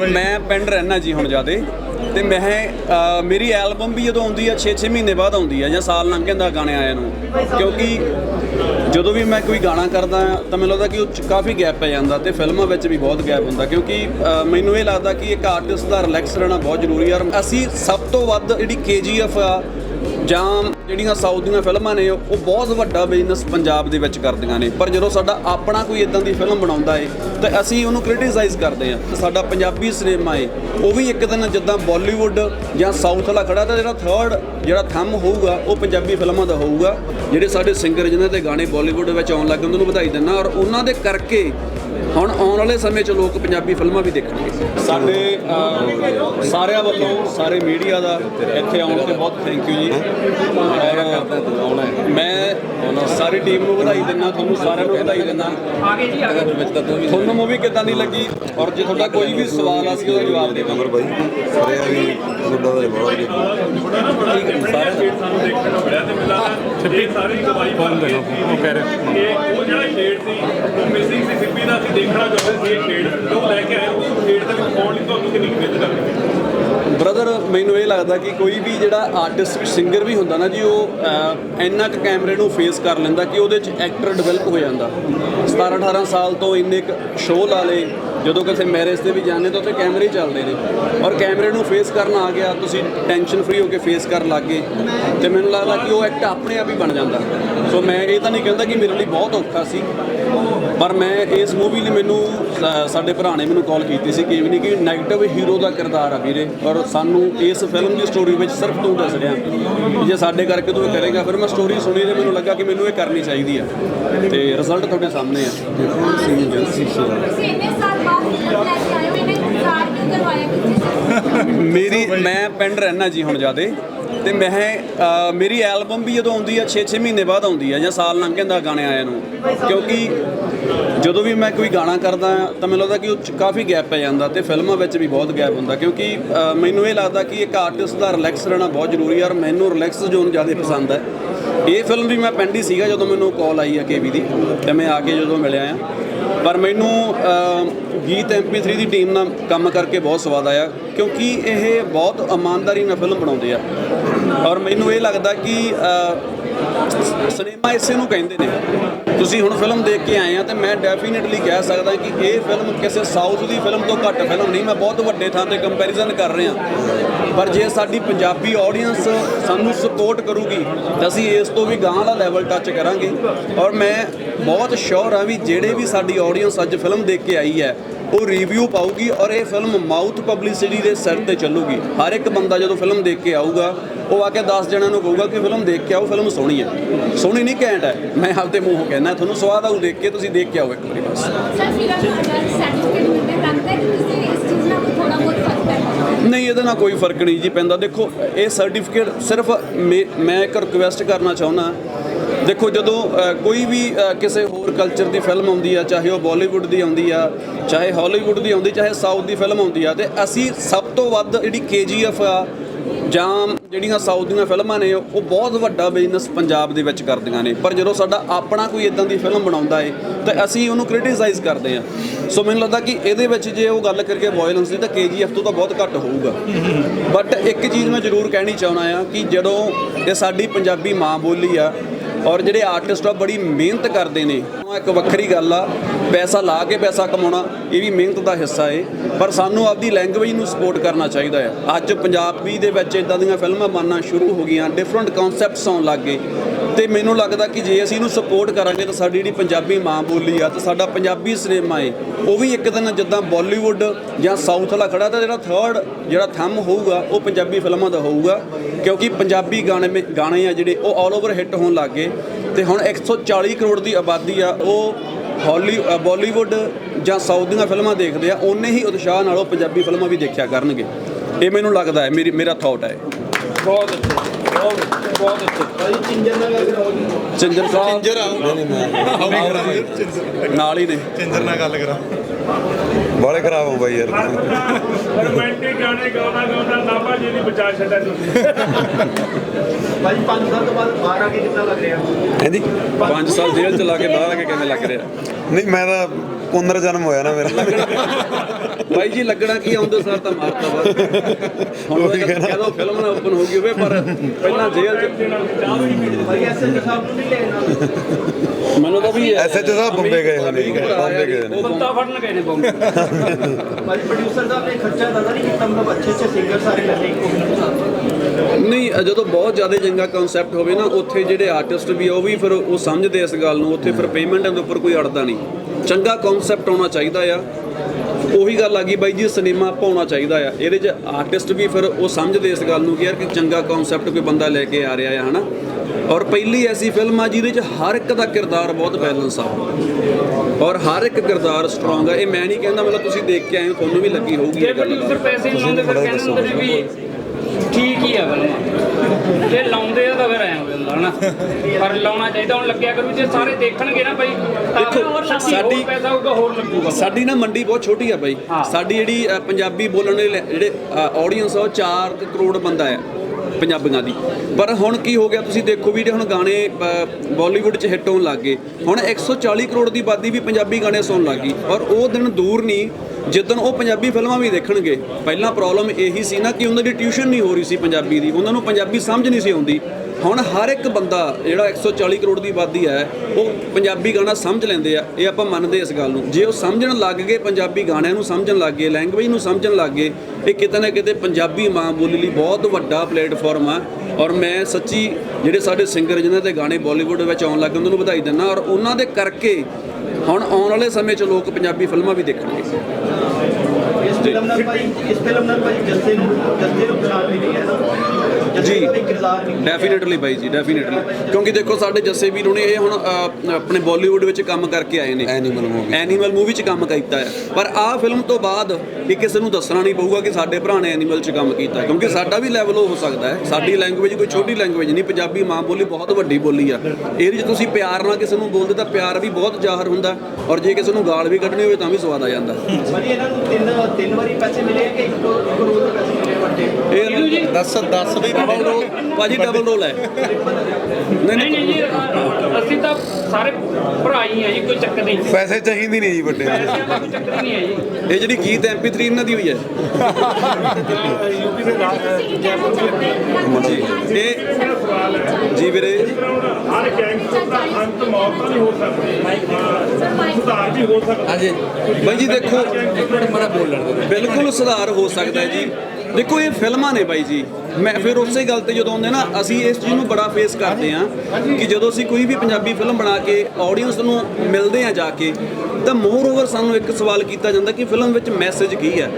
ਮੈਂ ਪਿੰਡ ਰਹਿਣਾ ਜੀ ਹੁਣ ਜਿਆਦੇ, ਤੇ ਮੈਂ ਮੇਰੀ ਐਲਬਮ ਵੀ ਜਦੋਂ ਆਉਂਦੀ ਆ 6-6 ਮਹੀਨੇ ਬਾਅਦ ਆਉਂਦੀ ਆ ਜਾਂ ਸਾਲ ਲੰਘ ਜਾਂਦਾ ਗਾਣੇ ਆਇਆ ਨੂੰ, ਕਿਉਂਕਿ ਜਦੋਂ ਵੀ ਮੈਂ ਕੋਈ ਗਾਣਾ ਕਰਦਾ ਤਾਂ ਮੈਨੂੰ ਲੱਗਦਾ ਕਿ ਉਹ 'ਚ ਕਾਫੀ ਗੈਪ ਪੈ ਜਾਂਦਾ ਤੇ ਫਿਲਮਾਂ ਵਿੱਚ ਵੀ ਬਹੁਤ ਗੈਪ ਹੁੰਦਾ, ਕਿਉਂਕਿ ਮੈਨੂੰ ਇਹ ਲੱਗਦਾ ਕਿ ਇੱਕ ਆਰਟਿਸਟ ਦਾ ਰਿਲੈਕਸ ਰਹਿਣਾ ਬਹੁਤ ਜ਼ਰੂਰੀ ਆ। ਔਰ ਅਸੀਂ ਸਭ ਤੋਂ ਵੱਧ ਜਿਹੜੀ KGF ਆ ਜਾਂ ਜਿਹੜੀਆਂ ਸਾਊਥ ਦੀਆਂ ਫਿਲਮਾਂ ਨੇ, ਉਹ ਬਹੁਤ ਵੱਡਾ ਬਿਜ਼ਨਸ ਪੰਜਾਬ ਦੇ ਵਿੱਚ ਕਰਦੀਆਂ ਨੇ। ਪਰ ਜਦੋਂ ਸਾਡਾ ਆਪਣਾ ਕੋਈ ਇਦਾਂ ਦੀ ਫਿਲਮ ਬਣਾਉਂਦਾ ਏ, ਤਾਂ ਅਸੀਂ ਉਹਨੂੰ ਕ੍ਰਿਟਿਸਾਈਜ਼ ਕਰਦੇ ਆ ਸਾਡਾ ਪੰਜਾਬੀ ਸਿਨੇਮਾ ਏ, ਉਹ ਵੀ ਇੱਕ ਦਿਨ ਜਿੱਦਾਂ ਬਾਲੀਵੁੱਡ ਜਾਂ ਸਾਊਥ ਵਾਲਾ ਖੜਾ, ਤਾਂ ਜਿਹੜਾ ਥਰਡ ਜਿਹੜਾ ਥੰਮ ਹੋਊਗਾ, ਉਹ ਪੰਜਾਬੀ ਫਿਲਮਾਂ ਦਾ ਹੋਊਗਾ। ਜਿਹੜੇ ਸਾਡੇ ਸਿੰਗਰ ਜਿਨ੍ਹਾਂ ਦੇ ਗਾਣੇ ਬਾਲੀਵੁੱਡ ਵਿੱਚ ਆਉਣ ਲੱਗੇ ਉਹਨਾਂ ਨੂੰ ਵਧਾਈ ਦਿੰਦਾ ਔਰ ਉਹਨਾਂ ਦੇ ਕਰਕੇ ਹੁਣ ਆਉਣ ਵਾਲੇ ਸਮੇਂ 'ਚ ਲੋਕ ਪੰਜਾਬੀ ਫਿਲਮਾਂ ਵੀ ਦੇਖਣਗੇ। ਸਾਡੇ ਸਾਰਿਆਂ ਵੱਲੋਂ, ਸਾਰੇ ਮੀਡੀਆ ਦਾ ਇੱਥੇ ਆਉਣ ਤੇ ਬਹੁਤ ਥੈਂਕ ਯੂ ਜੀ। ਮੈਂ ਸਾਰੀ ਟੀਮ ਨੂੰ ਵਧਾਈ ਦਿੰਦਾ ਤੁਹਾਨੂੰ ਸਾਰਿਆਂ ਨੂੰ ਵਧਾਈ ਦਿੰਦਾ। ਤੁਹਾਨੂੰ ਮੂਵੀ ਕਿੱਦਾਂ ਦੀ ਲੱਗੀ? ਔਰ ਜੇ ਤੁਹਾਡਾ ਕੋਈ ਵੀ ਸਵਾਲ ਆ ਅਸੀਂ ਉਹਦਾ ਜਵਾਬ ਦੇਵਾਂਗੇ ਨੰਬਰ ਬਾਈ ਸਾਰੇ ਆ ਵੀ ਤੁਹਾਡਾ ਦਾ ਬਹੁਤ ਵਧੀਆ। ਸਾਨੂੰ ਦੇਖਣ ਨੂੰ ਮਿਲਿਆ ਤੇ ਮਿਲਾ ਇਹ ਸਾਰੀ ਗਵਾਹੀ ਬੰਦ ਹੈ ਉਹ ਕਹਿ ਰਹੇ ਇਹ ਉਹ ਜਿਹੜਾ ਸ਼ੇਡ ਸੀ ਉਹ ਮਿਸਿੰਗ ਸੀ ਸਿੱਪੀ ਦਾ ਅਸੀਂ ਦੇਖਣਾ ਚਾਹੁੰਦੇ ਸੀ ਇਹ ਸ਼ੇਡ ਜੋ ਲੈ ਕੇ ਆਏ ਉਹ ਸ਼ੇਡ ਦੇ ਵਿੱਚ ਪਾਉਣ ਲਈ ਤੁਹਾਨੂੰ ਕਿੰਨੀ ਮਿਹਨਤ ਕਰਨੀ ਬ੍ਰਦਰ ਮੈਨੂੰ ਇਹ ਲੱਗਦਾ ਕਿ ਕੋਈ ਵੀ ਜਿਹੜਾ ਆਰਟਿਸਟ ਸਿੰਗਰ ਵੀ ਹੁੰਦਾ ਨਾ ਜੀ ਉਹ ਇੰਨਾ ਕੁ ਕੈਮਰੇ ਨੂੰ ਫੇਸ ਕਰ ਲੈਂਦਾ ਕਿ ਉਹਦੇ 'ਚ ਐਕਟਰ ਡਿਵੈਲਪ ਹੋ ਜਾਂਦਾ। 17 18 ਸਾਲ ਤੋਂ ਇੰਨੇ ਕੁ ਸ਼ੋਅ ਲਾ ਲੇ ਜਦੋਂ ਕਿਸੇ ਮੈਰਿਜ ਤੇ ਵੀ ਜਾਂਦੇ ਤਾਂ ਉੱਥੇ ਕੈਮਰੇ ਹੀ ਚੱਲਦੇ ਨੇ। ਔਰ ਕੈਮਰੇ ਨੂੰ ਫੇਸ ਕਰਨਾ ਆ ਗਿਆ, ਤੁਸੀਂ ਟੈਨਸ਼ਨ ਫ੍ਰੀ ਹੋ ਕੇ ਫੇਸ ਕਰਨ ਲੱਗ ਗਏ। ਤੇ ਮੈਨੂੰ ਲੱਗਦਾ ਕਿ ਉਹ ਐਕਟ ਆਪਣੇ ਆਪ ਹੀ ਬਣ ਜਾਂਦਾ। ਸੋ ਮੈਂ ਇਹ ਤਾਂ ਨਹੀਂ ਕਹਿੰਦਾ ਕਿ ਮੇਰੇ ਲਈ ਬਹੁਤ ਔਖਾ ਸੀ, ਪਰ ਮੈਂ ਇਸ ਮੂਵੀ ਲਈ ਮੈਨੂੰ ਸਾਡੇ ਭਰਾ ਨੇ ਮੈਨੂੰ ਕਾਲ ਕੀਤੀ ਸੀ ਕਿ ਵੀ ਨਹੀਂ ਕਿ 네ਗੇਟਿਵ ਹੀਰੋ ਦਾ ਕਿਰਦਾਰ ਆ ਵੀਰੇ। ਔਰ ਸਾਨੂੰ ਇਸ ਫਿਲਮ ਦੀ ਸਟੋਰੀ ਵਿੱਚ ਸਿਰਫ ਤੂੰ ਦੱਸ ਰਿਹਾ। ਜੇ ਸਾਡੇ ਕਰਕੇ ਤੂੰ ਇਹ ਕਰੇਗਾ ਫਿਰ ਮੈਂ ਸਟੋਰੀ ਸੁਣੀ ਤੇ ਮੈਨੂੰ ਲੱਗਾ ਕਿ ਮੈਨੂੰ ਇਹ ਕਰਨੀ ਚਾਹੀਦੀ ਆ। ਤੇ ਰਿਜ਼ਲਟ ਤੁਹਾਡੇ ਸਾਹਮਣੇ ਆ। ਮੇਰੀ ਮੈਂ ਪਿੰਡ ਰਹਿਣਾ ਜੀ ਹੁਣ ਜਿਆਦੇ। ਤੇ ਮੈਂ ਅਹ, ਮੇਰੀ ਐਲਬਮ ਵੀ ਜਦੋਂ ਆਉਂਦੀ ਆ 6-6 ਮਹੀਨੇ ਬਾਅਦ ਆਉਂਦੀ ਆ ਜਾਂ ਸਾਲ ਲੰਘ ਜਾਂਦਾ ਗਾਣੇ ਆਇਆ ਨੂੰ। ਕਿਉਂਕਿ ਜਦੋਂ ਵੀ ਮੈਂ ਕੋਈ ਗਾਣਾ ਕਰਦਾ ਹਾਂ ਤਾਂ ਮੈਨੂੰ ਲੱਗਦਾ ਕਿ ਉਹ 'ਚ ਕਾਫੀ ਗੈਪ ਪੈ ਜਾਂਦਾ ਤੇ ਫਿਲਮਾਂ ਵਿੱਚ ਵੀ ਬਹੁਤ ਗੈਪ ਹੁੰਦਾ। ਕਿਉਂਕਿ ਅਹ, ਮੈਨੂੰ ਇਹ ਲੱਗਦਾ ਕਿ ਇੱਕ ਆਰਟਿਸਟ ਦਾ ਰਿਲੈਕਸ ਰਹਿਣਾ ਬਹੁਤ ਜ਼ਰੂਰੀ ਆ ਔਰ ਮੈਨੂੰ ਰਿਲੈਕਸ ਜ਼ੋਨ ਜ਼ਿਆਦਾ ਪਸੰਦ ਹੈ ਇਹ ਫਿਲਮ ਵੀ ਮੈਂ ਪਿੰਡ ਹੀ ਸੀਗਾ ਜਦੋਂ ਮੈਨੂੰ ਕਾਲ ਆਈ ਆ ਕੇਵੀ ਦੀ ਤੇ ਮੈਂ ਆ ਕੇ ਜਦੋਂ ਮਿਲਿਆ ਆ। ਪਰ ਮੈਨੂੰ ਅਮ, ਗੀਤ MP3 ਦੀ ਟੀਮ ਨਾਲ ਕੰਮ ਕਰਕੇ ਬਹੁਤ ਸਵਾਦ ਆਇਆ। ਕਿਉਂਕਿ ਇਹ ਬਹੁਤ ਇਮਾਨਦਾਰੀ ਨਾਲ ਫਿਲਮ ਬਣਾਉਂਦੇ ਆ। ਔਰ ਮੈਨੂੰ ਇਹ ਲੱਗਦਾ ਕਿ ਸਿਨੇਮਾ ਇਸੇ ਨੂੰ ਕਹਿੰਦੇ ਨੇ। ਤੁਸੀਂ ਹੁਣ ਫਿਲਮ ਦੇਖ ਕੇ ਆਏ ਆ ਤੇ ਮੈਂ ਡੈਫੀਨਿਟਲੀ ਕਹਿ ਸਕਦਾ ਕਿ ਇਹ ਫਿਲਮ ਕਿਸੇ ਸਾਊਥ ਦੀ ਫਿਲਮ ਤੋਂ ਘੱਟ ਫਿਲਮ ਨਹੀਂ, ਮੈਂ ਬਹੁਤ ਵੱਡੇ ਥਾਂ ਤੇ ਕੰਪੈਰੀਜ਼ਨ ਕਰ ਰਿਹਾ। ਪਰ ਜੇ ਸਾਡੀ ਪੰਜਾਬੀ ਆਡੀਅנס ਸਾਨੂੰ ਸਪੋਰਟ ਕਰੂਗੀ, ਤਾਂ ਅਸੀਂ ਇਸ ਤੋਂ ਵੀ ਗਾਂ ਦਾ ਲੈਵਲ ਟੱਚ ਕਰਾਂਗੇ। ਔਰ ਮੈਂ ਬਹੁਤ ਸ਼ੋਰ ਆ ਵੀ ਜਿਹੜੇ ਵੀ ਸਾਡੀ ਆਡੀਅנס ਅੱਜ ਫਿਲਮ ਦੇਖ ਕੇ ਆਈ ਹੈ ਉਹ ਰਿਵਿਊ ਪਾਊਗੀ ਔਰ ਇਹ ਫਿਲਮ ਮਾਊਥ ਪਬਲਿਸਿਟੀ ਦੇ ਸਿਰ ਤੇ ਚੱਲੂਗੀ। ਹਰ ਇੱਕ ਬੰਦਾ ਜਦੋਂ ਫਿਲਮ ਦੇਖ ਕੇ ਆਊਗਾ ਉਹ ਆ ਕੇ 10 ਜਣਿਆਂ ਨੂੰ ਕਹੂਗਾ ਕਿ ਫਿਲਮ ਦੇਖ ਕੇ ਆਓ ਫਿਲਮ ਸੋਹਣੀ ਹੈ। ਸੋਹਣੀ ਨਹੀਂ ਘੈਂਟ ਹੈ। ਮੈਂ ਆਪਦੇ ਮੂੰਹੋਂ ਕਹਿਣਾ ਤੁਹਾਨੂੰ ਸਵਾਦ ਆਊ ਦੇਖ ਕੇ ਤੁਸੀਂ ਦੇਖ ਕੇ ਆਓ ਇੱਕ ਵਾਰੀ ਬਸ। ਨਹੀਂ ਇਹਦੇ ਨਾਲ ਕੋਈ ਫ਼ਰਕ ਨਹੀਂ ਜੀ ਪੈਂਦਾ। ਦੇਖੋ ਇਹ ਸਰਟੀਫਿਕੇਟ ਸਿਰਫ ਮੇ- ਮੈਂ ਇੱਕ ਰਿਕੁਐਸਟ ਕਰਨਾ ਚਾਹੁੰਦਾ। ਦੇਖੋ, ਜਦੋਂ ਕੋਈ ਵੀ ਕਿਸੇ ਹੋਰ ਕਲਚਰ ਦੀ ਫਿਲਮ ਆਉਂਦੀ ਆ, ਚਾਹੇ ਉਹ ਬਾਲੀਵੁੱਡ ਦੀ ਆਉਂਦੀ ਆ, ਚਾਹੇ ਹਾਲੀਵੁੱਡ ਦੀ ਆਉਂਦੀ, ਚਾਹੇ ਸਾਊਥ ਦੀ ਫਿਲਮ ਆਉਂਦੀ ਆ, ਤੇ ਅਸੀਂ ਸਭ ਤੋਂ ਵੱਧ ਜਿਹੜੀ KGF ਆ, ਜਾਂ ਜਿਹੜੀਆਂ ਸਾਊਥ ਦੀਆਂ ਫਿਲਮਾਂ ਨੇ, ਉਹ ਬਹੁਤ ਵੱਡਾ ਬਿਜ਼ਨਸ ਪੰਜਾਬ ਦੇ ਵਿੱਚ ਕਰਦੀਆਂ ਨੇ। ਪਰ ਜਦੋਂ ਸਾਡਾ ਆਪਣਾ ਕੋਈ ਇਦਾਂ ਦੀ ਫਿਲਮ ਬਣਾਉਂਦਾ ਏ, ਤਾਂ ਅਸੀਂ ਉਹਨੂੰ ਕ੍ਰਿਟਿਸਾਈਜ਼ ਕਰਦੇ ਆ। ਸੋ ਮੈਨੂੰ ਲੱਗਦਾ ਕਿ ਇਹਦੇ ਵਿੱਚ ਜੇ ਉਹ ਗੱਲ ਕਰਕੇ ਵਾਇਲੈਂਸ ਦੀ, ਤਾਂ KGF ਤੋਂ ਤਾਂ ਬਹੁਤ ਘੱਟ ਹੋਊਗਾ। ਬਟ ਇੱਕ ਚੀਜ਼ ਮੈਂ ਜ਼ਰੂਰ ਕਹਿਣੀ ਚਾਹੁੰਦਾ ਆ ਕਿ ਜਦੋਂ ਇਹ ਸਾਡੀ ਪੰਜਾਬੀ ਮਾਂ ਬੋਲੀ ਆ ਔਰ ਜਿਹੜੇ ਆਰਟਿਸਟ ਆ ਬੜੀ ਮਿਹਨਤ ਕਰਦੇ ਨੇ। ਉਹ ਇੱਕ ਵੱਖਰੀ ਗੱਲ ਆ, ਪੈਸਾ ਲਾ ਕੇ ਪੈਸਾ ਕਮਾਉਣਾ, ਇਹ ਵੀ ਮਿਹਨਤ ਦਾ ਹਿੱਸਾ ਏ। ਪਰ ਸਾਨੂੰ ਆਪਦੀ ਲੈਂਗੁਏਜ ਨੂੰ ਸਪੋਰਟ ਕਰਨਾ ਚਾਹੀਦਾ ਹੈ ਅੱਜ ਪੰਜਾਬੀ ਦੇ ਵਿੱਚ ਇਦਾਂ ਦੀਆਂ ਫਿਲਮਾਂ ਬਣਨਾ ਸ਼ੁਰੂ ਹੋ ਗਈਆਂ ਡਿਫਰੈਂਟ ਕਨਸੈਪਟਸ ਆਉਣ ਲੱਗ ਗਏ। ਤੇ ਮੈਨੂੰ ਲੱਗਦਾ ਕਿ ਜੇ ਅਸੀਂ ਇਹਨੂੰ ਸਪੋਰਟ ਕਰਾਂਗੇ ਤਾਂ ਸਾਡੀ ਜਿਹੜੀ ਪੰਜਾਬੀ ਮਾਂ ਬੋਲੀ ਆ ਤੇ ਸਾਡਾ ਪੰਜਾਬੀ ਸਿਨੇਮਾ ਏ ਉਹ ਵੀ ਇੱਕ ਦਿਨ ਜਿੱਦਾਂ ਬਾਲੀਵੁੱਡ ਜਾਂ ਸਾਊਥ ਵਾਲਾ ਖੜਾ ਤਾਂ ਜਿਹੜਾ ਥਰਡ ਜਿਹੜਾ ਥੰਮ ਹੋਊਗਾ ਉਹ ਪੰਜਾਬੀ ਫਿਲਮਾਂ ਦਾ ਹੋਊਗਾ ਕਿਉਂਕਿ ਪੰਜਾਬੀ ਗਾਣੇ ਮੇ- ਗਾਣੇ ਆ ਜਿਹੜੇ ਉਹ ਆਲ ਓਵਰ ਹਿੱਟ ਹੋਣ ਲੱਗ ਗਏ ਤੇ ਹੁਣ 140 ਕਰੋੜ ਦੀ ਆਬਾਦੀ ਆ ਉਹ ਹਾਲੀ ਅ, ਬਾਲੀਵੁੱਡ ਜਾਂ ਸਾਊਥ ਦੀਆਂ ਫਿਲਮਾਂ ਦੇਖਦੇ ਆ ਓਨੇ ਹੀ ਉਤਸ਼ਾਹ ਨਾਲ ਉਹ ਪੰਜਾਬੀ ਫਿਲਮਾਂ ਵੀ ਦੇਖਿਆ ਕਰਨਗੇ। ਇਹ ਮੈਨੂੰ ਲੱਗਦਾ ਹੈ ਮੇਰੀ ਮੇਰਾ ਥਾਟ ਹੈ। ਬਹੁਤ ਅੱਛੇ। ਬਹੁਤ ਬਹੁਤ ਅੱਛੇ। ਚੰਦਰ ਸਾਹਿਬ ਨਹੀਂ ਮੈਂ ਨਾਲ ਹੀ ਨੇ। ਚਿੰਦਰ ਨਾਲ ਗੱਲ ਕਰਾਂ ਬਾਲੇ ਖਰਾਬ ਹੋ ਬਾਈ ਯਾਰ। ਤੁਸੀਂ ਰੋਮਾਂਟਿਕ ਗਾਣੇ ਗਾਉਣਾ ਗਾਉਣਾ ਨਾਭਾ ਜੀ ਦੀ ਬਚਾ ਛੱਡਿਆ ਤੁਸੀਂ। ਭਾਈ 5 ਸਾਲ ਤੋਂ ਬਾਅਦ ਬਾਹਰ ਆ ਕੇ ਕਿੰਨਾ ਲੱਗ ਰਿਹਾ? ਹਾਂਜੀ। 5 ਸਾਲ ਜੇਲ੍ਹ ਚ ਲਾ ਕੇ ਬਾਹਰ ਆ ਕੇ ਕਿਵੇਂ ਲੱਗ ਰਿਹਾ? ਨਹੀਂ ਮੈਂ ਤਾਂ ਪੁਨਰ ਜਨਮ ਹੋਇਆ ਨਾ ਮੇਰਾ ਬਾਈ ਜੀ ਲੱਗਣਾ ਕੀ ਆਉਂਦੇ ਸਰ ਤਾਂ ਮਾਰਤਾ ਬਸ। ਹੁਣ ਉਹ ਜਦੋਂ ਫਿਲਮ ਨਾ ਓਪਨ ਹੋ ਗਈ ਹੋਵੇ ਪਰ ਪਹਿਲਾਂ ਜੇਲ੍ਹ ਚ ਮੈਨੂੰ ਤਾਂ ਵੀ SHO ਸਾਹਿਬ ਬੰਬੇ ਗਏ ਜੀ, ਬੰਬੇ ਗਏ ਨੇ। ਕੁੱਤਾ ਫੜਨ ਗਏ ਨੇ ਬੰਬ। ਭਾਈ ਪ੍ਰੋਡਿਊਸਰ ਦਾ ਆਪਣੇ ਖਰਚਾ ਜ਼ਿਆਦਾ ਨਹੀਂ ਕੀਤਾ ਮਤਲਬ ਅੱਛੇ ਅੱਛੇ ਸਿੰਗਰ ਸਾਰੇ ਲੱਗੇ ਇੱਕੋ। ਫਿਲਮ ਸਾਥ ਨਹੀਂ ਅ, ਜਦੋਂ ਬਹੁਤ ਜ਼ਿਆਦਾ ਚੰਗਾ ਕਨਸੈਪਟ ਹੋਵੇ ਨਾ ਉੱਥੇ ਜਿਹੜੇ ਆਰਟਿਸਟ ਵੀ ਆ, ਉਹ ਵੀ ਫਿਰ ਉਹ ਸਮਝਦੇ ਇਸ ਗੱਲ ਨੂੰ ਉੱਥੇ ਫਿਰ ਪੇਮੈਂਟ ਦੇ ਉੱਪਰ ਕੋਈ ਅੜਦਾ ਨਹੀਂ। ਚੰਗਾ ਕਨਸੈਪਟ ਹੋਣਾ ਚਾਹੀਦਾ ਆ। ਉਹੀ ਗੱਲ ਆ ਗਈ ਬਾਈ ਜੀ ਸਿਨੇਮਾ ਪਾਉਣਾ ਚਾਹੀਦਾ ਆ। ਇਹਦੇ 'ਚ ਆਰਟਿਸਟ ਵੀ ਫਿਰ ਉਹ ਸਮਝਦੇ ਇਸ ਗੱਲ ਨੂੰ ਕਿ ਯਾਰ ਕਿ ਚੰਗਾ ਕਨਸੈਪਟ ਕੋਈ ਬੰਦਾ ਲੈ ਕੇ ਆ ਰਿਹਾ ਆ ਹਨਾ? ਔਰ ਪਹਿਲੀ ਐਸੀ ਫਿਲਮ ਆ ਜਿਹਦੇ 'ਚ ਹਰ ਇੱਕ ਦਾ ਕਿਰਦਾਰ ਬਹੁਤ ਬੈਲੈਂਸ ਆ। ਔਰ ਹਰ ਇੱਕ ਕਿਰਦਾਰ ਸਟਰੋਂਗ ਆ। ਇਹ ਮੈਂ ਨਹੀਂ ਕਹਿੰਦਾ ਮਤਲਬ ਤੁਸੀਂ ਦੇਖ ਕੇ ਆਏ ਹੋ ਤੁਹਾਨੂੰ ਵੀ ਲੱਗੀ ਹੋਊਗੀ ਜੇ ਇਹ ਗੱਲ। ਪ੍ਰੋਡਿਊਸਰ ਪੈਸੇ ਨਹੀਂ ਲਾਉਂਦੇ ਫਿਰ ਕਹਿੰਦੇ ਵੀ ਠੀਕ ਹੀ ਆ ਫਿਲਮ ਜੇ ਲਾਉਂਦੇ ਆ ਤਾਂ ਫਿਰ ਐਂ ਹੋ ਜਾਂਦਾ ਹਨਾ? ਪਰ ਲਾਉਣਾ ਚਾਹੀਦਾ ਹੁਣ ਲੱਗਿਆ ਕਰੂ ਜੇ ਸਾਰੇ ਦੇਖਣਗੇ ਨਾ ਭਾਈ ਤਾਂ ਸਾਡੀ ਸਾਡੀ- ਪੈਸਾ ਹੋਊਗਾ ਹੋਰ ਲੱਗੂਗਾ। ਸਾਡੀ ਨਾ ਮੰਡੀ ਬਹੁਤ ਛੋਟੀ ਆ ਬਾਈ। ਸਾਡੀ ਜਿਹੜੀ ਪੰਜਾਬੀ ਬੋਲਣ ਦੇ ਜਿਹੜੇ ਆਡੀਅנס ਆ ਉਹ 4 ਕਰੋੜ ਬੰਦਾ ਆ ਪੰਜਾਬੀਆਂ ਦੀ। ਪਰ ਹੁਣ ਕੀ ਹੋ ਗਿਆ ਤੁਸੀਂ ਦੇਖੋ ਵੀ ਜਿਹੜੇ ਹੁਣ ਗਾਣੇ ਬਾਲੀਵੁੱਡ 'ਚ ਹਿੱਟ ਹੋਣ ਲੱਗ ਗਏ। ਹੁਣ 140 ਕਰੋੜ ਦੀ ਆਬਾਦੀ ਵੀ ਪੰਜਾਬੀ ਗਾਣੇ ਸੁਣਨ ਲੱਗ ਗਈ। ਔਰ ਉਹ ਦਿਨ ਦੂਰ ਨਹੀਂ ਜਿੱਦਣ ਉਹ ਪੰਜਾਬੀ ਫਿਲਮਾਂ ਵੀ ਦੇਖਣਗੇ, ਪਹਿਲਾਂ ਪ੍ਰੋਬਲਮ ਇਹੀ ਸੀ ਨਾ ਕਿ ਉਹਨਾਂ ਦੀ ਟਿਊਸ਼ਨ ਨਹੀਂ ਹੋ ਰਹੀ ਸੀ ਪੰਜਾਬੀ ਦੀ, ਉਹਨਾਂ ਨੂੰ ਪੰਜਾਬੀ ਸਮਝ ਨਹੀਂ ਸੀ ਆਉਂਦੀ। ਹੁਣ ਹਰ ਇੱਕ ਬੰਦਾ ਜਿਹੜਾ 140 ਕਰੋੜ ਦੀ ਆਬਾਦੀ ਹੈ, ਉਹ ਪੰਜਾਬੀ ਗਾਣਾ ਸਮਝ ਲੈਂਦੇ ਆ, ਇਹ ਆਪਾਂ ਮੰਨਦੇ ਇਸ ਗੱਲ ਨੂੰ। ਜੇ ਉਹ ਸਮਝਣ ਲੱਗ ਗਏ, ਪੰਜਾਬੀ ਗਾਣਿਆਂ ਨੂੰ ਸਮਝਣ ਲੱਗ ਗਏ ਲੈਂਗੁਏਜ ਨੂੰ ਸਮਝਣ ਲੱਗ ਗਏ, ਇਹ ਕਿਤੇ ਨਾ ਕਿਤੇ ਪੰਜਾਬੀ ਮਾਂ ਬੋਲੀ ਲਈ ਬਹੁਤ ਵੱਡਾ ਪਲੇਟਫਾਰਮ ਆ। ਔਰ ਮੈਂ ਸੱਚੀ ਜਿਹੜੇ ਸਾਡੇ ਸਿੰਗਰ ਜਿਨ੍ਹਾਂ ਦੇ ਗਾਣੇ ਬਾਲੀਵੁੱਡ ਵਿੱਚ ਆਉਣ ਲੱਗੇ ਉਹਨਾਂ ਨੂੰ ਵਧਾਈ ਦਿੰਦਾ। ਔਰ ਉਹਨਾਂ ਦੇ ਕਰਕੇ ਹੁਣ ਆਉਣ ਵਾਲੇ ਸਮੇਂ 'ਚ ਲੋਕ ਪੰਜਾਬੀ ਫਿਲਮਾਂ ਵੀ ਦੇਖਣਗੇ। ਫਿਲਮ ਨਾਲ ਭਾਈ ਇਸ ਫਿਲਮ ਨਾਲ ਭਾਈ ਜੱਸੇ ਨੂੰ ਜੱਸੇ ਨੂੰ ਪਛਾਣ ਵੀ ਨਹੀਂ ਹੈ ਨਾ। ਜੱਸੇ ਜੀ। ਡੈਫੀਨਿਟਲੀ ਬਾਈ ਜੀ ਡੈਫੀਨਿਟਲੀ ਕਿਉਂਕਿ ਦੇਖੋ ਸਾਡੇ ਜੱਸੇ ਵੀਰ ਹੁਣੇ ਇਹ ਹੁਣ ਅ, ਆਪਣੇ ਬਾਲੀਵੁੱਡ ਵਿੱਚ ਕੰਮ ਕਰਕੇ ਆਏ ਨੇ। ਐਨੀਮਲ ਮੂਵੀ ਐਨੀਮਲ ਮੂਵੀ 'ਚ ਕੰਮ ਕੀਤਾ ਹੈ। ਪਰ ਆਹ ਫਿਲਮ ਤੋਂ ਬਾਅਦ ਇਹ ਕਿਸੇ ਨੂੰ ਦੱਸਣਾ ਨਹੀਂ ਪਊਗਾ ਕਿ ਸਾਡੇ ਭਰਾ ਨੇ ਐਨੀਮਲ 'ਚ ਕੰਮ ਕੀਤਾ ਹੈ। ਕਿਉਂਕਿ ਸਾਡਾ ਵੀ ਲੈਵਲ ਹੋ ਸਕਦਾ ਹੈ। ਸਾਡੀ ਲੈਂਗੁਏਜ ਕੋਈ ਛੋਟੀ ਲੈਂਗੁਏਜ ਨਹੀਂ। ਪੰਜਾਬੀ ਮਾਂ ਬੋਲੀ ਬਹੁਤ ਵੱਡੀ ਬੋਲੀ ਆ। ਇਹਦੇ 'ਚ ਤੁਸੀਂ ਪਿਆਰ ਨਾਲ ਕਿਸੇ ਨੂੰ ਬੋਲਦੇ ਤਾਂ ਪਿਆਰ ਵੀ ਬਹੁਤ ਜ਼ਾਹਰ ਹੁੰਦਾ। ਔਰ ਜੇ ਕਿਸੇ ਨੂੰ ਗਾਲ ਵੀ ਕੱਢਣੀ ਹੋਵੇ ਤਾਂ ਵੀ ਸਵਾਦ ਆ ਜਾਂਦਾ। ਭਾਜੀ ਇਹਨਾਂ ਨੂੰ ਤਿੰਨ ਤਿੰਨ ਵਾਰੀ ਪੈਸੇ ਮਿਲੇ ਕਿ ਇੱਕ ਕਰੋੜ ਦੇ ਪੈਸੇ ਮਿਲੇ ਵੱਡੇ? ਇਹ 10 10 ਵੀ ਡਬਲ ਰੋਲ ਭਾਜੀ ਡਬਲ ਰੋਲ ਹੈ। ਨਹੀਂ ਨਹੀਂ ਨਹੀਂ ਜੀ ਅ- ਅਸੀਂ ਤਾਂ ਸਾਰੇ ਭਰਾ ਹੀ ਆ ਜੀ ਕੋਈ ਚੱਕਰ ਨਹੀਂ। ਪੈਸੇ ਚਾਹੀਦੇ ਨਹੀਂ ਜੀ ਵੱਡੇ। ਪੈਸਿਆਂ ਦਾ ਕੋਈ ਚੱਕਰ ਹੀ ਨਹੀਂ ਹੈ ਜੀ। ਇਹ ਜਿਹੜੀ ਗੀਤ MP3 ਇਹਨਾਂ ਦੀ ਹੋਈ ਹੈ। ਜੀ। ਇਹ ਜੀ ਵੀਰੇ। ਹਰ ਗੈਂਗਸਟਰ ਦਾ ਅੰਤ ਮੌਤ ਨਾਲ ਹੀ ਹੋ ਸਕਦਾ। ਸੁਧਾਰ ਵੀ ਹੋ ਸਕਦਾ। ਹਾਂਜੀ। ਬਾਈ ਜੀ ਦੇਖੋ ਬਿਲਕੁਲ ਸੁਧਾਰ ਹੋ ਸਕਦਾ ਹੈ ਜੀ। ਦੇਖੋ ਇਹ ਫਿਲਮਾਂ ਨੇ ਬਾਈ ਜੀ। ਮੈਂ ਫਿਰ ਉਸੇ ਗੱਲ ਤੇ ਜਦੋਂ ਆਉਂਦੇ ਨਾ, ਅਸੀਂ ਇਸ ਚੀਜ਼ ਨੂੰ ਬੜਾ ਫੇਸ ਕਰਦੇ ਆ ਕਿ ਜਦੋਂ ਅਸੀਂ ਕੋਈ ਵੀ ਪੰਜਾਬੀ ਫਿਲਮ ਬਣਾ ਕੇ ਆਡੀਅנס ਨੂੰ ਮਿਲਦੇ ਆ ਜਾ ਕੇ, ਤਾਂ ਮੋਰ ਓਵਰ ਸਾਨੂੰ ਇੱਕ ਸਵਾਲ ਕੀਤਾ ਜਾਂਦਾ ਕਿ ਫਿਲਮ ਵਿੱਚ ਮੈਸੇਜ ਕੀ ਹੈ?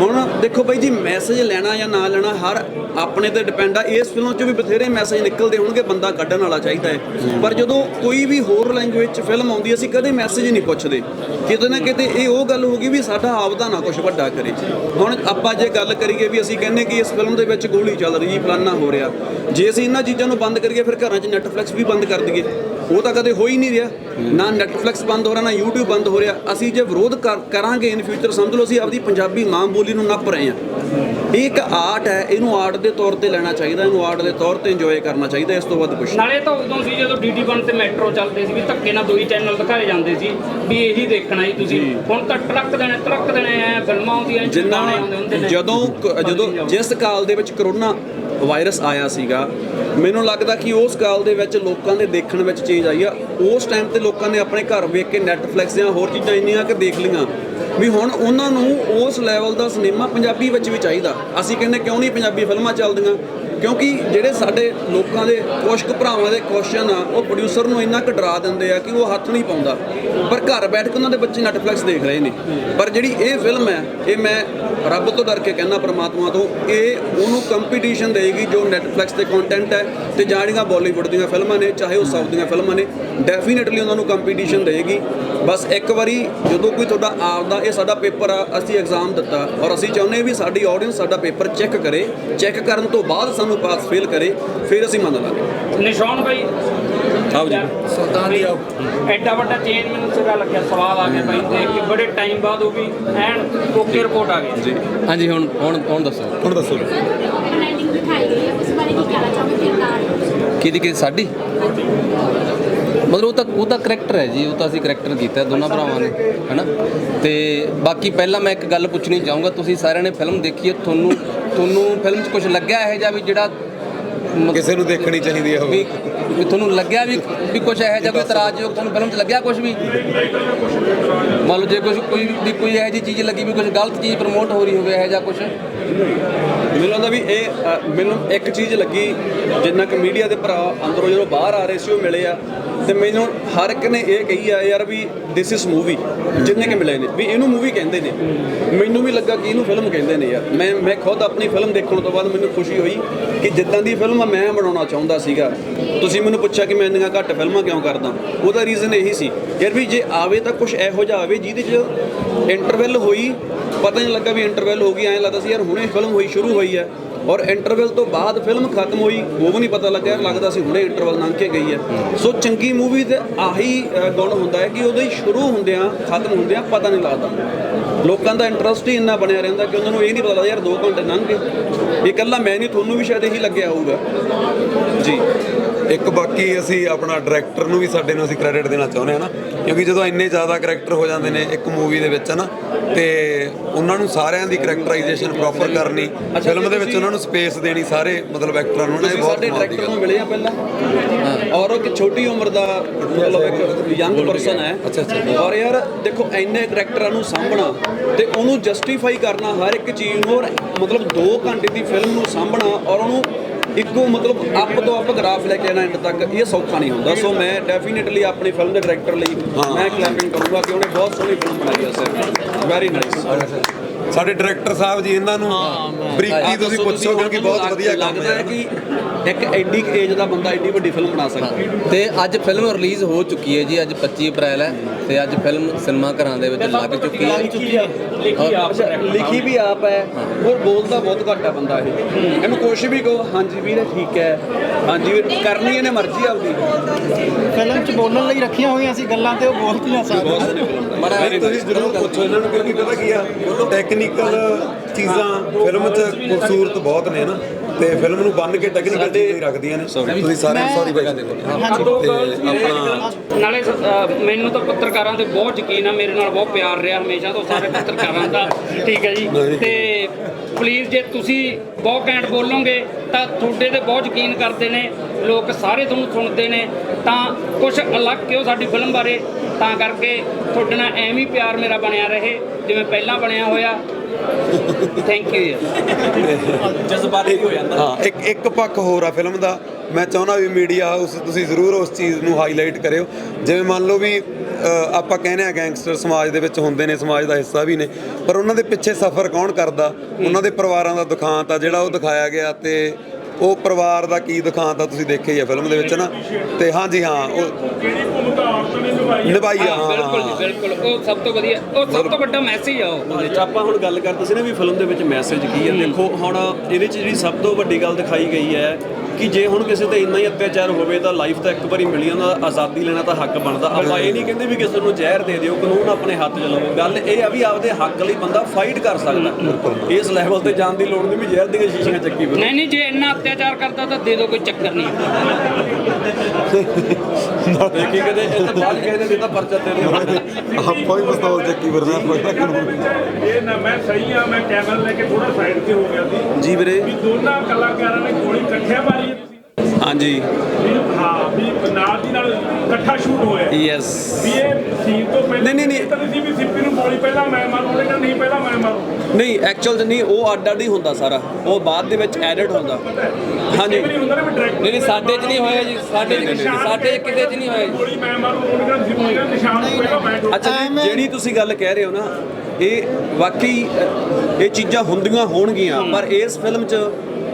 ਹੁਣ ਦੇਖੋ ਬਾਈ ਜੀ ਮੈਸੇਜ ਲੈਣਾ ਜਾਂ ਨਾ ਲੈਣਾ ਹਰ ਆਪਣੇ ਤੇ ਡਿਪੈਂਡ ਆ, ਇਸ ਫਿਲਮ 'ਚ ਵੀ ਬਥੇਰੇ ਮੈਸੇਜ ਨਿਕਲਦੇ ਹੋਣਗੇ, ਬੰਦਾ ਕੱਢਣ ਵਾਲਾ ਚਾਹੀਦਾ ਹੈ। ਪਰ ਜਦੋਂ ਕੋਈ ਵੀ ਹੋਰ ਲੈਂਗੁਏਜ 'ਚ ਫਿਲਮ ਆਉਂਦੀ ਅਸੀਂ ਕਦੇ ਮੈਸੇਜ ਨਹੀਂ ਪੁੱਛਦੇ। ਕਿਤੇ ਨਾ ਕਿਤੇ ਇਹ ਉਹ ਗੱਲ ਹੋ ਗਈ ਵੀ ਸਾਡਾ ਆਪਦਾ ਨਾ ਕੁਝ ਵੱਡਾ ਕਰੇ। ਹੁਣ ਆਪਾਂ ਜੇ ਗੱਲ ਕਰੀਏ ਵੀ ਅਸੀਂ ਕਹਿੰਨੇ ਕਿ ਇਸ ਫਿਲਮ ਦੇ ਵਿੱਚ ਗੋਲੀ ਚੱਲ ਰਹੀ, ਫਲਾਨਾ ਹੋ ਰਿਹਾ। ਜੇ ਅਸੀਂ ਇਹਨਾਂ ਚੀਜ਼ਾਂ ਨੂੰ ਬੰਦ ਕਰੀਏ, ਫਿਰ ਘਰਾਂ 'ਚ ਨੈਟਫਲਿਕਸ ਵੀ ਬੰਦ ਕਰ ਦਈਏ। ਉਹ ਤਾਂ ਕਦੇ ਹੋ ਹੀ ਨਹੀਂ ਰਿਹਾ। ਨਾ ਨੈਟਫਲਿਕਸ ਬੰਦ ਹੋ ਰਿਹਾ ਨਾ YouTube ਬੰਦ ਹੋ ਰਿਹਾ। ਅਸੀਂ ਜੇ ਵਿਰੋਧ ਕਰ- ਕਰਾਂਗੇ ਇਨ ਫਿਊਚਰ ਸਮਝ ਲਓ ਅਸੀਂ ਆਪਦੀ ਪੰਜਾਬੀ ਮਾਂ ਬੋਲੀ ਨੂੰ ਨੱਪ ਰਹੇ ਹਾਂ। ਇਹ ਇੱਕ ਆਰਟ ਹੈ ਇਹਨੂੰ ਆਰਟ ਦੇ ਤੌਰ ਤੇ ਲੈਣਾ ਚਾਹੀਦਾ ਇਹਨੂੰ ਆਰਟ ਦੇ ਤੌਰ ਤੇ ਇੰਜੋਏ ਕਰਨਾ ਚਾਹੀਦਾ ਇਸ ਤੋਂ ਵੱਧ ਕੁਝ ਨਾਲੇ ਤਾਂ ਉਦੋਂ ਸੀ ਜਦੋਂ ਡੀਡੀ ਵਨ ਤੇ ਮੈਟਰੋ ਚੱਲਦੇ ਸੀ ਵੀ ਧੱਕੇ ਨਾਲ ਦੋਈ ਚੈਨਲ ਦਿਖਾਏ ਜਾਂਦੇ ਸੀ ਵੀ ਇਹੀ ਦੇਖਣਾ ਹੀ ਤੁਸੀਂ। ਹੁਣ ਤਾਂ ਟਰੱਕ ਦੇਣੇ ਟਰੱਕ ਦੇਣੇ ਐ ਫਿਲਮਾਂ ਆਉਂਦੀਆਂ ਜਿੰਨਾ ਜਦੋਂ ਜਦੋਂ ਜਿਸ ਕਾਲ ਦੇ ਵਿੱਚ ਕਰੋਨਾ ਵਾਇਰਸ ਆਇਆ ਸੀਗਾ, ਮੈਨੂੰ ਲੱਗਦਾ ਕਿ ਉਸ ਕਾਲ ਦੇ ਵਿੱਚ ਲੋਕਾਂ ਦੇ ਦੇਖਣ ਵਿੱਚ ਚੇਂਜ ਆਈ ਆ। ਉਸ ਟਾਈਮ ਤੇ ਲੋਕਾਂ ਨੇ ਆਪਣੇ ਘਰ ਵੇਖ ਕੇ ਨੈਟਫਲਿਕਸ ਜਾਂ ਹੋਰ ਚੀਜ਼ਾਂ ਇੰਨੀਆਂ ਕਿ ਦੇਖ ਲਈਆਂ। ਵੀ ਹੁਣ ਉਹਨਾਂ ਨੂੰ ਉਸ ਲੈਵਲ ਦਾ ਸਿਨੇਮਾ ਪੰਜਾਬੀ ਵਿੱਚ ਵੀ ਚਾਹੀਦਾ। ਅਸੀਂ ਕਹਿੰਦੇ ਕਿਉਂ ਨਹੀਂ ਪੰਜਾਬੀ ਫਿਲਮਾਂ ਚੱਲਦੀਆਂ? ਕਿਉਂਕਿ ਜਿਹੜੇ ਸਾਡੇ ਲੋਕਾਂ ਦੇ ਕੁਸ਼ਕ ਭਰਾਵਾਂ ਦੇ ਕੁਐਸਚਨ ਆ, ਉਹ ਪ੍ਰੋਡਿਊਸਰ ਨੂੰ ਇੰਨਾ ਕੁ ਡਰਾ ਦਿੰਦੇ ਆ ਕਿ ਉਹ ਹੱਥ ਨਹੀਂ ਪਾਉਂਦਾ। ਪਰ ਘਰ ਬੈਠ ਕੇ ਉਹਨਾਂ ਦੇ ਬੱਚੇ ਨੈਟਫਲਿਕਸ ਦੇਖ ਰਹੇ ਨੇ। ਪਰ ਜਿਹੜੀ ਇਹ ਫਿਲਮ ਹੈ, ਇਹ ਮੈਂ ਰੱਬ ਤੋਂ ਡਰ ਕੇ ਕਹਿੰਦਾ ਪ੍ਰਮਾਤਮਾ ਤੋਂ, ਇਹ ਉਹਨੂੰ ਕੰਪੀਟੀਸ਼ਨ ਦੇਗੀ ਜੋ ਨੈਟਫਲਿਕਸ ਤੇ ਕੰਟੈਂਟ ਹੈ ਤੇ ਜਿਹੜੀਆਂ ਬਾਲੀਵੁੱਡ ਦੀਆਂ ਫਿਲਮਾਂ ਨੇ, ਚਾਹੇ ਉਹ ਸਾਊਥ ਦੀਆਂ ਫਿਲਮਾਂ ਨੇ ਡੈਫੀਨਿਟਲੀ ਉਹਨਾਂ ਨੂੰ ਕੰਪੀਟੀਸ਼ਨ ਦੇਗੀ। ਬਸ ਇੱਕ ਵਾਰੀ ਜਦੋਂ ਕੋਈ ਤੁਹਾਡਾ ਆਪਦਾ ਇਹ ਸਾਡਾ ਪੇਪਰ ਆ ਅਸੀਂ ਐਗਜ਼ਾਮ ਦਿੱਤਾ ਔਰ ਅਸੀਂ ਚਾਹੁੰਦੇ ਹਾਂ ਵੀ ਸਾਡੀ ਆਡੀਅנס ਸਾਡਾ ਪੇਪਰ ਚੈੱਕ ਕਰੇ। ਚੈੱਕ ਕਰਨ ਤੋਂ ਬਾਅਦ ਸਾਨੂੰ ਪਾਸ ਫੇਲ ਕਰੇ ਫਿਰ ਅਸੀਂ ਮੰਨ ਲਾਂਗੇ। ਨਿਸ਼ਾਨ ਭਾਈ ਆਓ ਜੀ। ਸੁਲਤਾਨ ਦੀ ਆਓ। ਐਡਾ ਵੱਡਾ ਚੇਂਜ ਮੈਨੂੰ ਸਿਰਾ ਲੱਗਿਆ ਸਵਾਲ ਆ ਗਿਆ ਭਾਈ ਦੇਖ ਕੇ ਬੜੇ ਟਾਈਮ ਬਾਅਦ ਉਹ ਵੀ ਐਨ ਓਕੇ ਰਿਪੋਰਟ ਆ ਗਈ। ਜੀ। ਹਾਂਜੀ ਹੁਣ ਹੁਣ ਹੁਣ ਦੱਸੋ। ਹੁਣ ਦੱਸੋ ਕਿਹਦੀ ਕਿ ਸਾਡੀ? ਮਤਲਬ ਉਹ ਤਾਂ ਉਹ ਤਾਂ ਕਰੈਕਟਰ ਹੈ ਜੀ ਉਹ ਤਾਂ ਅਸੀਂ ਕਰੈਕਟਰ ਕੀਤਾ ਦੋਨਾਂ ਭਰਾਵਾਂ ਨੇ ਹੈਨਾ? ਤੇ ਬਾਕੀ ਪਹਿਲਾਂ ਮੈਂ ਇੱਕ ਗੱਲ ਪੁੱਛਣੀ ਚਾਹੂੰਗਾ ਤੁਸੀਂ ਸਾਰਿਆਂ ਨੇ ਫਿਲਮ ਦੇਖੀ ਹੈ ਤੁਹਾਨੂੰ ਤੁਹਾਨੂੰ ਫਿਲਮ 'ਚ ਕੁਝ ਲੱਗਿਆ ਇਹ ਜਾਂ ਵੀ ਜਿਹੜਾ ਕਿਸੇ ਨੂੰ ਦੇਖਣੀ ਚਾਹੀਦੀ ਹੈ ਵੀ ਉਹ? ਵੀ ਤੁਹਾਨੂੰ ਲੱਗਿਆ ਵੀ ਵੀ ਕੁਝ ਇਹੋ ਜਿਹਾ ਕੋਈ ਇਤਰਾਜ਼ਯੋਗ ਤੁਹਾਨੂੰ ਫਿਲਮ 'ਚ ਲੱਗਿਆ ਕੁਝ ਵੀ? ਮੰਨ ਲਓ ਜੇ ਕੁਝ ਕੋਈ ਵੀ ਕੋਈ ਇਹੋ ਜਿਹੀ ਚੀਜ਼ ਲੱਗੀ ਵੀ ਕੁਝ ਗਲਤ ਚੀਜ਼ ਪ੍ਰਮੋਟ ਹੋ ਰਹੀ ਹੋਵੇ ਇਹੋ ਜਿਹਾ ਕੁਝ ਮੈਨੂੰ ਲੱਗਦਾ ਵੀ ਇਹ ਅ, ਮੈਨੂੰ ਇੱਕ ਚੀਜ਼ ਲੱਗੀ ਜਿੰਨਾ ਕਿ ਮੀਡੀਆ ਦੇ ਭਰਾ ਅੰਦਰੋਂ ਜਦੋਂ ਬਾਹਰ ਆ ਰਹੇ ਸੀ ਉਹ ਮਿਲੇ ਆ। ਤੇ ਮੈਨੂੰ ਹਰ ਇੱਕ ਨੇ ਇਹ ਕਹੀ ਆ ਯਾਰ ਵੀ ਦਿਸ ਇਜ਼ ਮੂਵੀ ਜਿੰਨੇ ਕਿ ਮਿਲੇ ਨੇ, ਵੀ ਇਹਨੂੰ ਮੂਵੀ ਕਹਿੰਦੇ ਨੇ। ਮੈਨੂੰ ਵੀ ਲੱਗਾ ਕਿ ਇਹਨੂੰ ਫਿਲਮ ਕਹਿੰਦੇ ਨੇ ਯਾਰ। ਮੈਂ ਮੈਂ ਖੁਦ ਆਪਣੀ ਫਿਲਮ ਦੇਖਣ ਤੋਂ ਬਾਅਦ ਮੈਨੂੰ ਖੁਸ਼ੀ ਹੋਈ ਕਿ ਜਿੱਦਾਂ ਦੀ ਫਿਲਮ ਮੈਂ ਬਣਾਉਣਾ ਚਾਹੁੰਦਾ ਸੀਗਾ, ਤੁਸੀਂ ਮੈਨੂੰ ਪੁੱਛਿਆ ਕਿ ਮੈਂ ਇੰਨੀਆਂ ਘੱਟ ਫਿਲਮਾਂ ਕਿਉਂ ਕਰਦਾ? ਉਹਦਾ ਰੀਜ਼ਨ ਇਹੀ ਸੀ। ਯਾਰ ਵੀ ਜੇ ਆਵੇ ਤਾਂ ਕੁਝ ਇਹੋ ਜਿਹਾ ਆਵੇ ਜਿਹਦੇ 'ਚ ਇੰਟਰਵੈਲ ਹੋਈ, ਪਤਾ ਨਹੀਂ ਲੱਗਾ ਵੀ ਇੰਟਰਵੈਲ ਹੋ ਗਈ, ਐਂ ਲੱਗਦਾ ਸੀ ਯਾਰ ਹੁਣੇ ਫਿਲਮ ਹੋਈ, ਸ਼ੁਰੂ ਹੋਈ ਹੈ। ਔਰ ਇੰਟਰਵੈਲ ਤੋਂ ਬਾਅਦ ਫਿਲਮ ਖਤਮ ਹੋਈ, ਉਹ ਵੀ ਨਹੀਂ ਪਤਾ ਲੱਗਿਆ, ਲੱਗਦਾ ਸੀ ਹੁਣੇ ਇੰਟਰਵੈਲ ਲੰਘ ਕੇ ਗਈ ਹੈ। ਸੋ ਚੰਗੀ ਮੂਵੀ ਤੇ ਆਹੀ ਗੁਣ ਹੁੰਦਾ ਹੈ ਕਿ ਉਹਦੇ ਸ਼ੁਰੂ ਹੁੰਦਿਆਂ, ਖਤਮ ਹੁੰਦਿਆਂ ਪਤਾ ਨਹੀਂ ਲੱਗਦਾ। ਲੋਕਾਂ ਦਾ ਇੰਟਰਸਟ ਹੀ ਇੰਨਾ ਬਣਿਆ ਰਹਿੰਦਾ ਕਿ ਉਹਨਾਂ ਨੂੰ ਇਹ ਨਹੀਂ ਪਤਾ ਲੱਗਦਾ, ਯਾਰ 2 ਘੰਟੇ ਲੰਘ ਗਏ। ਇਹ ਇਕੱਲਾ ਮੈਂ ਨਹੀਂ, ਤੁਹਾਨੂੰ ਵੀ ਸ਼ਾਇਦ ਇਹੀ ਲੱਗਿਆ ਹੋਊਗਾ। ਜੀ। ਇੱਕ ਬਾਕੀ ਅਸੀਂ ਆਪਣਾ ਡਾਇਰੈਕਟਰ ਨੂੰ ਵੀ ਸਾਡੇ ਨੂੰ ਅਸੀਂ ਕ੍ਰੈਡਿਟ ਦੇਣਾ ਚਾਹੁੰਦੇ ਹਾਂ ਨਾ ਕਿਉਂਕਿ ਜਦੋਂ ਇੰਨੇ ਜ਼ਿਆਦਾ ਕੈਰੈਕਟਰ ਹੋ ਜਾਂਦੇ ਨੇ ਇੱਕ ਮੂਵੀ ਦੇ ਵਿੱਚ ਨਾ ਤੇ ਉਹਨਾਂ ਨੂੰ ਸਾਰਿਆਂ ਦੀ ਕੈਰੈਕਟਰਾਈਜੇਸ਼ਨ ਪ੍ਰੋਪਰ ਕਰਨੀ ਫਿਲਮ ਦੇ ਵਿੱਚ ਉਹਨਾਂ ਨੂੰ ਸਪੇਸ ਦੇਣੀ ਸਾਰੇ ਮਤਲਬ ਐਕਟਰਾਂ ਨੂੰ ਨਾ ਇਹ ਬਹੁਤ ਸਾਡੇ ਡਾਇਰੈਕਟਰ ਨੂੰ ਮਿਲੇ ਆ ਪਹਿਲਾਂ? ਔਰ ਉਹ ਕਿ ਛੋਟੀ ਉਮਰ ਦਾ ਮਤਲਬ ਇੱਕ ਯੰਗ ਪਰਸਨ ਹੈ। ਅੱਛਾ, ਅੱਛਾ। ਔਰ ਯਾਰ ਦੇਖੋ ਇੰਨੇ ਕਰੈਕਟਰਾਂ ਨੂੰ ਸਾਂਭਣਾ ਤੇ ਉਹਨੂੰ ਜਸਟੀਫਾਈ ਕਰਨਾ ਹਰ ਇੱਕ ਚੀਜ਼ ਨੂੰ ਔਰ ਮਤਲਬ 2 ਘੰਟੇ ਦੀ ਫਿਲਮ ਨੂੰ ਸਾਂਭਣਾ ਔਰ ਉਹਨੂੰ ਇੱਕੋ ਮਤਲਬ ਅਪ ਤੋਂ ਅਪ ਗ੍ਰਾਫ ਲੈ ਕੇ ਆਣਾ ਐਂਡ ਤੱਕ ਇਹ ਸੌਖਾ ਨਹੀਂ ਹੁੰਦਾ। ਸੋ ਮੈਂ ਡੈਫੀਨਿਟਲੀ ਆਪਣੀ ਫਿਲਮ ਦੇ ਡਾਇਰੈਕਟਰ ਲਈ ਮੈਂ ਕਲੈਪਿੰਗ ਕਰੂੰਗਾ ਕਿ ਉਹਨੇ ਬਹੁਤ ਸੋਹਣੀ ਫਿਲਮ ਬਣਾਈ ਹੈ ਸਰ ਵੈਰੀ ਨਾਈਸ ਸਾਡੇ ਡਾਇਰੈਕਟਰ ਸਾਹਿਬ ਜੀ ਇਹਨਾਂ ਨੂੰ ਬਰੀਕੀ ਤੁਸੀਂ ਪੁੱਛੋ ਕਿਉਂਕਿ ਬਹੁਤ ਵਧੀਆ ਕੰਮ ਲੱਗਦਾ ਹੈ। ਕਿ ਇੱਕ ਐਡੀ ਏਜ ਦਾ ਬੰਦਾ ਐਡੀ ਵੱਡੀ ਫਿਲਮ ਬਣਾ ਸਕਦਾ ਤੇ ਅੱਜ ਫਿਲਮ ਰਿਲੀਜ਼ ਹੋ ਚੁੱਕੀ ਹੈ ਜੀ ਅੱਜ 25 ਅਪ੍ਰੈਲ ਹੈ ਤੇ ਅੱਜ ਫਿਲਮ ਸਿਨੇਮਾ ਘਰਾਂ ਦੇ ਵਿੱਚ ਲੱਗ ਚੁੱਕੀ ਹੈ। ਲਿਖੀ ਆਪ ਅੱਛਾ, ਲਿਖੀ ਵੀ ਆਪ ਹੈ। ਔਰ ਬੋਲਦਾ ਬਹੁਤ ਘੱਟ ਹੈ ਬੰਦਾ ਇਹ। ਇਹਨੂੰ ਕੁਛ ਵੀ ਕਹੋ। ਹਾਂਜੀ ਵੀਰੇ ਠੀਕ ਹੈ। ਹਾਂਜੀ ਵੀਰ ਕਰਨੀ ਇਹਨੇ ਮਰਜ਼ੀ ਆਪਦੀ। ਫਿਲਮ 'ਚ ਬੋਲਣ ਲਈ ਰੱਖੀਆਂ ਹੋਈਆਂ ਸੀ ਗੱਲਾਂ ਤੇ ਉਹ ਬੋਲਤੀਆਂ ਸਾਰੀਆਂ ਤੁਸੀਂ ਜ਼ਰੂਰ ਪੁੱਛੋ ਇਹਨਾਂ ਨੂੰ ਕਿਉਂਕਿ ਪਤਾ ਕੀ ਆ? ਟੈਕਨੀਕਲ ਚੀਜ਼ਾਂ ਫਿਲਮ 'ਚ ਖੂਬਸੂਰਤ ਬਹੁਤ ਨੇ ਨਾ ਤੇ ਫਿਲਮ ਨੂੰ ਬੰਨ ਕੇ ਟੈਕਨੀਕਲ ਚੀਜ਼ਾਂ ਹੀ ਰੱਖਦੀਆਂ ਨੇ। ਤੁਸੀਂ ਸਾਰੇ ਸੌਰੀ ਬਾਈ ਵੀ ਨੇ। ਨਾਲੇ ਅ, ਮੈਨੂੰ ਤਾਂ ਪੱਤਰਕਾਰਾਂ ਤੇ ਬਹੁਤ ਯਕੀਨ ਆ ਮੇਰੇ ਨਾਲ ਬਹੁਤ ਪਿਆਰ ਰਿਹਾ ਹਮੇਸ਼ਾ ਤੋਂ ਸਾਰੇ ਪੱਤਰਕਾਰਾਂ ਦਾ। ਠੀਕ ਹੈ ਜੀ। ਤੇ ਪਲੀਜ਼ ਜੇ ਤੁਸੀਂ ਬਹੁਤ ਘੈਂਟ ਬੋਲੋਗੇ ਤਾਂ ਤੁਹਾਡੇ ਤੇ ਬਹੁਤ ਯਕੀਨ ਕਰਦੇ ਨੇ ਲੋਕ ਸਾਰੇ ਤੁਹਾਨੂੰ ਸੁਣਦੇ ਨੇ। ਤਾਂ ਕੁਝ ਅਲੱਗ ਕਿਉਂ ਸਾਡੀ ਫਿਲਮ ਬਾਰੇ? ਤਾਂ ਕਰਕੇ ਤੁਹਾਡੇ ਨਾਲ ਐਵੇਂ ਹੀ ਪਿਆਰ ਮੇਰਾ ਬਣਿਆ ਰਹੇ ਜਿਵੇਂ ਪਹਿਲਾਂ ਬਣਿਆ ਹੋਇਆ। ਥੈਂਕ ਯੂ ਜਜ਼ਬਾਤੀ ਹੋ ਜਾਂਦਾ। ਹਾਂ ਇੱਕ ਇੱਕ ਪੱਖ ਹੋਰ ਆ ਫਿਲਮ ਦਾ। ਮੈਂ ਚਾਹੁੰਦਾ ਵੀ ਮੀਡੀਆ ਉਸ ਤੁਸੀਂ ਜ਼ਰੂਰ ਉਸ ਚੀਜ਼ ਨੂੰ ਹਾਈਲਾਈਟ ਕਰਿਓ। ਜਿਵੇਂ ਮੰਨ ਲਓ ਵੀ ਆਪਾਂ ਕਹਿੰਦੇ ਆ ਗੈਂਗਸਟਰ ਸਮਾਜ ਦੇ ਵਿੱਚ ਹੁੰਦੇ ਨੇ ਸਮਾਜ ਦਾ ਹਿੱਸਾ ਵੀ ਨੇ। ਪਰ ਉਹਨਾਂ ਦੇ ਪਿੱਛੇ ਸਫ਼ਰ ਕੌਣ ਕਰਦਾ? ਉਹਨਾਂ ਦੇ ਪਰਿਵਾਰਾਂ ਦਾ ਦੁਖਾਂਤ ਆ ਜਿਹੜਾ ਉਹ ਦਿਖਾਇਆ ਗਿਆ ਤੇ ਉਹ ਪਰਿਵਾਰ ਦਾ ਕੀ ਦੁਖਾਂਤ ਆ ਤੁਸੀਂ ਦੇਖਿਆ ਹੀ ਆ ਫਿਲਮ ਦੇ ਵਿੱਚ ਨਾ। ਤੇ ਹਾਂਜੀ ਹਾਂ ਉਹ ਜਿਹੜੀ ਭੂਮਿਕਾ ਔਰਤ ਨੇ ਨਿਭਾਈ ਹੈ ਨਿਭਾਈ ਆ ਹਾਂ ਬਿਲਕੁਲ ਜੀ ਹਾਂ ਬਿਲਕੁਲ। ਉਹ ਸਭ ਤੋਂ ਵਧੀਆ ਉਹ ਸਭ ਤੋਂ ਵੱਡਾ ਮੈਸੇਜ ਆ ਉਹ। ਉਹਦੇ ਚ ਆਪਾਂ ਹੁਣ ਗੱਲ ਕਰਦੇ ਸੀ ਨਾ ਵੀ ਫਿਲਮ ਦੇ ਵਿੱਚ ਮੈਸੇਜ ਕੀ ਹੈ ਦੇਖੋ ਹੁਣ ਇਹਦੇ ਚ ਜਿਹੜੀ ਸਭ ਤੋਂ ਵੱਡੀ ਗੱਲ ਦਿਖਾਈ ਗਈ ਹੈ ਕਿ ਜੇ ਹੁਣ ਕਿਸੇ ਤੇ ਇੰਨਾ ਹੀ ਅਤਿਆਚਾਰ ਹੋਵੇ ਤਾਂ ਲਾਈਫ ਤਾਂ ਇੱਕ ਵਾਰੀ ਮਿਲੀ ਜਾਂਦਾ ਆਜ਼ਾਦੀ ਲੈਣਾ ਤਾਂ ਹੱਕ ਬਣਦਾ। ਆਪਾਂ ਇਹ ਨਹੀਂ ਕਹਿੰਦੇ ਵੀ ਕਿਸੇ ਨੂੰ ਜ਼ਹਿਰ ਦੇ ਦਿਓ ਕਾਨੂੰਨ ਆਪਣੇ ਹੱਥ 'ਚ ਲਵੋ ਗੱਲ ਇਹ ਆ ਵੀ ਆਪਦੇ ਹੱਕ ਲਈ ਬੰਦਾ ਫਾਈਟ ਕਰ ਸਕਦਾ। ਇਸ ਲੈਵਲ ਤੇ ਜਾਣ ਦੀ ਲੋੜ ਨਹੀਂ ਵੀ ਜ਼ਹਿਰ ਦੀਆਂ ਸ਼ੀਸ਼ੀਆਂ ਚੱਕੀ ਫਿਰੋ। ਨਹੀਂ ਨਹੀਂ ਜੇ ਇੰਨਾ ਅਤਿਆਚਾਰ ਕਰਦਾ ਤਾਂ ਦੇ ਦਿਓ ਕੋਈ ਚੱਕਰ ਨਹੀਂ। ਦੇਖੀ ਕਦੇ ਇਹ ਤਾਂ ਬਾਅਦ ਕਹਿੰਦੇ ਦਿੱਤਾ ਪਰਚਾ ਤੇਰੇ ਆਪਾਂ ਹੀ ਪਿਸਤੌਲ ਚੱਕੀ ਫਿਰਦੇ ਆਪਾਂ ਕਿਹੜਾ ਕਾਨੂੰਨ ਇਹ ਨਾ ਮੈਂ ਸਹੀ ਆ ਮੈਂ ਕੈਮਰਾ ਲੈ ਕੇ ਥੋੜਾ ਸਾਈਡ ਤੇ ਹੋ ਗਿਆ ਸੀ। ਜੀ ਵੀਰੇ। ਵੀ ਦੋਨਾਂ ਕਲਾਕਾਰਾਂ ਨੇ ਗੋਲੀ ਇਕੱਠਿਆਂ ਮਾਰੀ ਹਾਂਜੀ। ਵੀ ਹਾਂ ਵੀ ਨਾਲ ਦੀ ਨਾਲ ਇਕੱਠਾ ਸ਼ੂਟ ਹੋਇਆ। ਯੈਸ ਵੀ ਇਹ ਸੀਨ ਤੋਂ ਪਹਿਲਾਂ ਨਹੀਂ, ਨਹੀਂ, ਨਹੀਂ। ਤਾਂ ਤੁਸੀਂ ਵੀ ਸਿੱਪੀ ਨੂੰ ਗੋਲੀ ਪਹਿਲਾਂ ਮੈਂ ਮਾਰੂ ਉਹਨੇ ਕਹਿੰਦਾ ਨਹੀਂ ਪਹਿਲਾਂ ਮੈਂ ਮਾਰੂ? ਨਹੀਂ ਐਕਚੁਅਲ 'ਚ ਨਹੀਂ ਉਹ ਅੱਡ ਅੱਡ ਹੀ ਹੁੰਦਾ ਸਾਰਾ। ਉਹ ਬਾਅਦ ਦੇ ਵਿੱਚ ਐਡਿਟ ਹੁੰਦਾ। ਹਾਂਜੀ। ਨਹੀਂ ਹੁੰਦਾ ਨਾ ਵੀ ਡਾਇਰੈਕਟ ਨਹੀਂ ਨਹੀਂ ਸਾਡੇ 'ਚ ਨਹੀਂ ਹੋਇਆ ਜੀ ਸਾਡੇ 'ਚ ਸਾਡੇ ਕਿਸੇ 'ਚ ਨਹੀਂ ਹੋਇਆ ਜੀ। ਗੋਲੀ ਮੈਂ ਮਾਰੂ ਉਹਨੇ ਕਹਿੰਦਾ ਸਿੱਪੀ ਦਾ ਨਿਸ਼ਾਨ ਪਹਿਲਾਂ ਮੈਂ ਅੱਛਾ ਜੀ ਜਿਹੜੀ ਤੁਸੀਂ ਗੱਲ ਕਹਿ ਰਹੇ ਹੋ ਨਾ ਇਹ ਵਾਕਈ ਅ, ਇਹ ਚੀਜ਼ਾਂ ਹੁੰਦੀਆਂ ਹੋਣਗੀਆਂ ਪਰ ਇਸ ਫਿਲਮ 'ਚ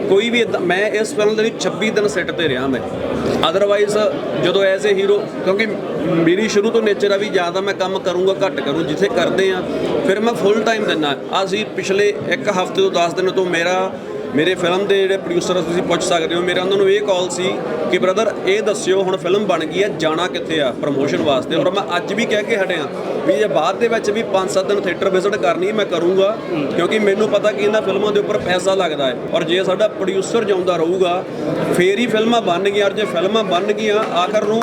ਕੋਈ ਵੀ ਏਦਾਂ- ਮੈਂ ਇਸ ਫਿਲਮ ਦੇ ਲਈ 26 ਦਿਨ ਸੈੱਟ ਤੇ ਰਿਹਾ ਮੈਂ। ਅਦਰਵਾਈਜ਼ ਜਦੋਂ ਐਜ਼ ਅ ਹੀਰੋ ਕਿਉਂਕਿ ਮੇਰੀ ਸ਼ੁਰੂ ਤੋਂ ਨੇਚਰ ਆ ਵੀ ਜ਼ਿਆਦਾ ਮੈਂ ਕੰਮ ਕਰੂੰਗਾ, ਘੱਟ ਕਰੂੰ, ਜਿੱਥੇ ਕਰਦੇ ਆ, ਫਿਰ ਮੈਂ ਫੁੱਲ ਟਾਈਮ ਦਿੰਦਾ। ਅਸੀਂ ਪਿਛਲੇ ਇੱਕ ਹਫ਼ਤੇ ਤੋਂ 10 ਦਿਨ ਤੋਂ ਮੇਰਾ ਮੇਰੇ ਫਿਲਮ ਦੇ ਜਿਹੜੇ ਪ੍ਰੋਡਿਊਸਰ ਤੁਸੀਂ ਪੁੱਛ ਸਕਦੇ ਹੋ, ਮੇਰਾ ਉਹਨਾਂ ਨੂੰ ਇਹ ਕਾਲ ਸੀ ਕਿ ਬ੍ਰਦਰ ਇਹ ਦੱਸਿਓ ਹੁਣ ਫਿਲਮ ਬਣ ਗਈ ਹੈ, ਜਾਣਾ ਕਿੱਥੇ ਆ ਪ੍ਰਮੋਸ਼ਨ ਵਾਸਤੇ? ਔਰ ਮੈਂ ਅੱਜ ਵੀ ਕਹਿ ਕੇ ਹਟਿਆ ਵੀ ਜੇ ਬਾਅਦ ਦੇ ਵਿੱਚ ਵੀ 5-7 ਦਿਨ ਥੀਏਟਰ ਵਿਜ਼ਿਟ ਕਰਨੀ ਮੈਂ ਕਰੂੰਗਾ, ਕਿਉਂਕਿ ਮੈਨੂੰ ਪਤਾ ਕਿ ਇਹਨਾਂ ਫਿਲਮਾਂ ਦੇ ਉੱਪਰ ਪੈਸਾ ਲੱਗਦਾ ਹੈ। ਔਰ ਜੇ ਸਾਡਾ ਪ੍ਰੋਡਿਊਸਰ ਜਿਉਂਦਾ ਰਹੂਗਾ, ਫੇਰ ਹੀ ਫਿਲਮਾਂ ਬਣ ਗਈਆਂ। ਔਰ ਜੇ ਫਿਲਮਾਂ ਬਣ ਗਈਆਂ, ਆਖਰ ਨੂੰ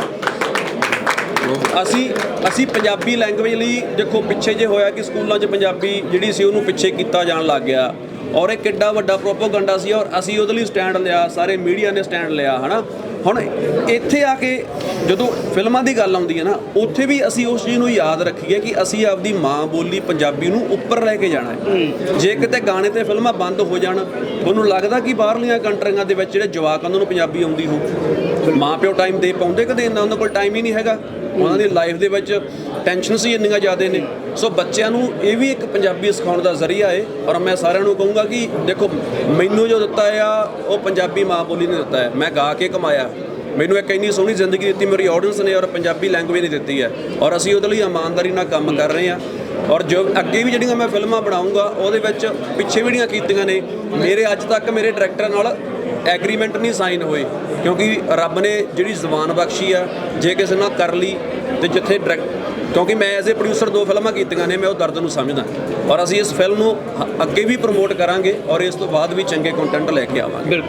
ਅਸੀਂ ਅਸੀਂ ਪੰਜਾਬੀ ਲੈਂਗੁਏਜ ਲਈ ਦੇਖੋ, ਪਿੱਛੇ ਜੇ ਹੋਇਆ ਕਿ ਸਕੂਲਾਂ 'ਚ ਪੰਜਾਬੀ ਜਿਹੜੀ ਸੀ, ਉਹਨੂੰ ਪਿੱਛੇ ਕੀਤਾ ਜਾਣ ਲੱਗ ਗਿਆ। ਔਰ ਇਹ ਕਿੱਡਾ ਵੱਡਾ ਪ੍ਰੋਪਾਗੈਂਡਾ ਸੀ ਔਰ ਅਸੀਂ ਉਹਦੇ ਲਈ ਸਟੈਂਡ ਲਿਆ ਸਾਰੇ ਮੀਡੀਆ ਨੇ ਸਟੈਂਡ ਲਿਆ ਹਨਾ? ਹੁਣ ਇੱਥੇ ਆ ਕੇ ਜਦੋਂ ਫਿਲਮਾਂ ਦੀ ਗੱਲ ਆਉਂਦੀ ਹੈ ਨਾ ਉੱਥੇ ਵੀ ਅਸੀਂ ਉਸ ਚੀਜ਼ ਨੂੰ ਯਾਦ ਰੱਖੀਏ ਕਿ ਅਸੀਂ ਆਪਦੀ ਮਾਂ ਬੋਲੀ ਪੰਜਾਬੀ ਨੂੰ ਉੱਪਰ ਲੈ ਕੇ ਜਾਣਾ ਹੈ। ਜੇ ਕਿਤੇ ਗਾਣੇ ਤੇ ਫਿਲਮਾਂ ਬੰਦ ਹੋ ਜਾਣ ਤੁਹਾਨੂੰ ਲੱਗਦਾ ਕਿ ਬਾਹਰਲੀਆਂ ਕੰਟਰੀਆਂ ਦੇ ਵਿੱਚ ਜਿਹੜੇ ਜਵਾਕ ਉਹਨਾਂ ਨੂੰ ਪੰਜਾਬੀ ਆਉਂਦੀ ਹੋ ਮਾਂ ਪਿਓ ਟਾਈਮ ਦੇ ਪਾਉਂਦੇ ਕਦੇ ਇੰਨਾ ਉਹਨਾਂ ਕੋਲ ਟਾਈਮ ਹੀ ਨਹੀਂ ਹੈਗਾ। ਉਹਨਾਂ ਦੀ ਲਾਈਫ ਦੇ ਵਿੱਚ ਟੈਨਸ਼ਨਸ ਹੀ ਇੰਨੀਆਂ ਜ਼ਿਆਦੇ ਨੇ। ਸੋ ਬੱਚਿਆਂ ਨੂੰ ਇਹ ਵੀ ਇੱਕ ਪੰਜਾਬੀ ਸਿਖਾਉਣ ਦਾ ਜ਼ਰੀਆ ਹੈ ਔਰ ਮੈਂ ਸਾਰਿਆਂ ਨੂੰ ਕਹੂੰਗਾ ਕਿ ਦੇਖੋ, ਮੈਨੂੰ ਜੋ ਦਿੱਤਾ ਆ, ਉਹ ਪੰਜਾਬੀ ਮਾਂ ਬੋਲੀ ਨੇ ਦਿੱਤਾ ਹੈ। ਮੈਂ ਗਾ ਕੇ ਕਮਾਇਆ। ਮੈਨੂੰ ਇੱਕ ਇੰਨੀ ਸੋਹਣੀ ਜ਼ਿੰਦਗੀ ਦਿੱਤੀ, ਮੇਰੀ ਆਡੀਅנס ਨੇ ਔਰ ਪੰਜਾਬੀ ਲੈਂਗੁਏਜ ਨੇ ਦਿੱਤੀ ਹੈ। ਔਰ ਅਸੀਂ ਉਹਦੇ ਲਈ ਇਮਾਨਦਾਰੀ ਨਾਲ ਕੰਮ ਕਰ ਰਹੇ ਹਾਂ। ਔਰ ਜੋ ਅੱਗੇ ਵੀ ਜਿਹੜੀਆਂ ਮੈਂ ਫਿਲਮਾਂ ਬਣਾਉਂਗਾ, ਉਹਦੇ ਵਿੱਚ ਪਿੱਛੇ ਵੀ ਜਿਹੜੀਆਂ ਕੀਤੀਆਂ ਨੇ, ਮੇਰੇ ਅੱਜ ਤੱਕ ਮੇਰੇ ਡਾਇਰੈਕਟਰ ਨਾਲ ਐਗਰੀਮੈਂਟ ਨਹੀਂ ਸਾਈਨ ਹੋਏ ਕਿਉਂਕਿ ਰੱਬ ਨੇ ਜਿਹੜੀ ਜ਼ੁਬਾਨ ਬਖਸ਼ੀ ਆ, ਜੇ ਕਿਸੇ ਨਾਲ ਕਰ ਲਈ ਤੇ ਜਿੱਥੇ ਡਾਇਰੈਕਟ ਕਿਉਂਕਿ ਮੈਂ ਐਜ਼ ਅ ਪ੍ਰੋਡਿਊਸਰ ਦੋ ਫਿਲਮਾਂ ਕੀਤੀਆਂ ਨੇ, ਮੈਂ ਉਹ ਦਰਦ ਨੂੰ ਸਮਝਦਾ। ਔਰ ਅਸੀਂ ਇਸ ਫਿਲਮ ਨੂੰ ਅੱਗੇ ਵੀ ਪ੍ਰਮੋਟ ਕਰਾਂਗੇ ਔਰ ਇਸ ਤੋਂ ਬਾਅਦ ਵੀ ਚੰਗੇ ਕੰਟੈਂਟ ਲੈ ਕੇ ਆਵਾਂਗੇ।